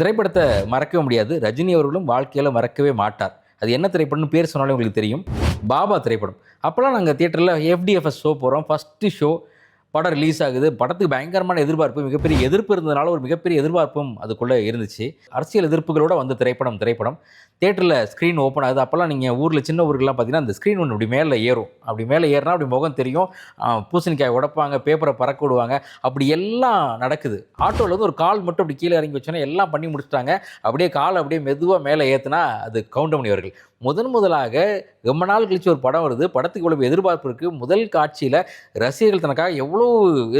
திரைப்படத்தை மறக்கவே முடியாது. ரஜினி அவர்களும் வாழ்க்கையில் மறக்கவே மாட்டார். அது என்ன திரைப்படம்னு பேர் சொன்னாலே உங்களுக்கு தெரியும். பாபா திரைப்படம். அப்போல்லாம் நாங்கள் தியேட்டரில் எஃப்டிஎஃப்எஸ் ஷோ போகிறோம் ஃபஸ்ட்டு ஷோ படம் ரிலீஸ் ஆகுது. படத்துக்கு பயங்கரமான எதிர்பார்ப்பு மிகப்பெரிய எதிர்ப்பு இருந்ததுனால ஒரு மிகப்பெரிய எதிர்பார்ப்பும் அதுக்குள்ளே இருந்துச்சு. அரசியல் எதிர்ப்புகளோட வந்த திரைப்படம் திரைப்படம். தேட்டரில் ஸ்க்ரீன் ஓப்பன் ஆகுது. அப்போல்லாம் நீங்கள் ஊரில் சின்ன ஊருக்குலாம் பார்த்தீங்கன்னா அந்த ஸ்க்ரீன் ஒன்று இப்படி மேலே ஏறும். அப்படி மேலே ஏறினா அப்படி முகம் தெரியும். பூசணிக்காய் உடைப்பாங்க பேப்பரை பறக்க விடுவாங்க. அப்படி எல்லாம் நடக்குது. ஆட்டோவில் வந்து ஒரு கால் மட்டும் அப்படி கீழே இறங்கி வச்சோன்னா எல்லாம் பண்ணி முடிச்சிட்டாங்க. அப்படியே கால் அப்படியே மெதுவாக மேலே ஏற்றுனா அது கவுண்டமணி அவர்கள். முதன் முதலாக ரொம்ப நாள் கழிச்சு ஒரு படம் வருது. படத்துக்கு இவ்வளவு எதிர்பார்ப்பு இருக்குது முதல் காட்சியில் ரசிகர்கள் தனக்காக எவ்வளோ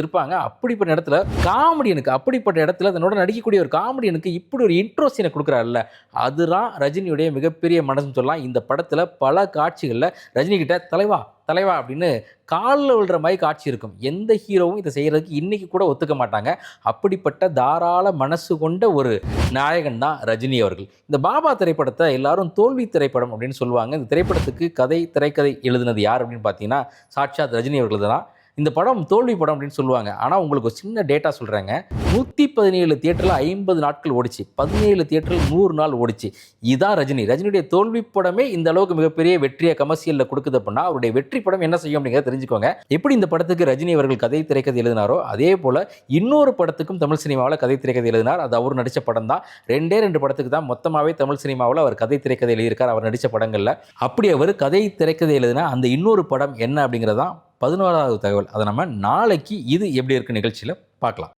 இருப்பாங்க? அப்படிப்பட்ட இடத்துல காமெடியனுக்கு அப்படிப்பட்ட இடத்துல தன்னோட நடிக்கக்கூடிய ஒரு காமெடியனுக்கு இப்படி ஒரு இன்ட்ரோ சீனை கொடுக்குறாருல்ல அதுதான் ரஜினியுடைய மிகப்பெரிய மனசுன்னு சொல்லலாம். இந்த படத்தில் பல காட்சிகளில் ரஜினி கிட்ட தலைவா தலைவா அப்படின்னு காலில் விழுற மாதிரி காட்சி இருக்கும். எந்த ஹீரோவும் இதை செய்கிறதுக்கு இன்றைக்கி கூட ஒத்துக்க மாட்டாங்க. அப்படிப்பட்ட தாராள மனசு கொண்ட ஒரு நாயகன் தான் ரஜினி அவர்கள். இந்த பாபா திரைப்படத்தை எல்லாரும் தோல்வி திரைப்படம் அப்படின்னு சொல்லுவாங்க. இந்த திரைப்படத்துக்கு கதை திரைக்கதை எழுதினது யார் அப்படின்னு பார்த்தீங்கன்னா சாட்சாத் ரஜினி அவர்கள் தான் இந்த படம் தோல்வி படம் அப்படின்னு சொல்லுவாங்க. ஆனால் உங்களுக்கு ஒரு சின்ன டேட்டா சொல்கிறாங்க நூற்றி பதினேழு தியேட்டரில் ஐம்பது நாட்கள் ஓடிச்சு. பதினேழு தியேட்டரில் நூறு நாள் ஓடிச்சு. இதான் ரஜினி. ரஜினியுடைய தோல்வி படமே இந்த அளவுக்கு மிகப்பெரிய வெற்றியை கமர்ஷியலில் கொடுக்குது அப்படின்னா அவருடைய வெற்றி படம் என்ன செய்யும் அப்படிங்கிறத தெரிஞ்சுக்கோங்க. எப்படி இந்த படத்துக்கு ரஜினி அவர்கள் கதை திரைக்கதை எழுதினாரோ அதே போல் இன்னொரு படத்துக்கும் தமிழ் சினிமாவில் கதை திரைக்கதை எழுதினார். அது அவர் நடித்த படம் தான். ரெண்டே ரெண்டு படத்துக்கு தான் மொத்தமாகவே தமிழ் சினிமாவில் அவர் கதை திரைக்கதை எழுதியிருக்கார். அவர் நடித்த படங்களில். அப்படி அவர் கதை திரைக்கதை எழுதினா அந்த இன்னொரு படம் என்ன அப்படிங்கிறதான் பதினோராவது தகவல். அதை நம்ம நாளைக்கு இது எப்படி இருக்கு நிகழ்ச்சியில் பார்க்கலாம்.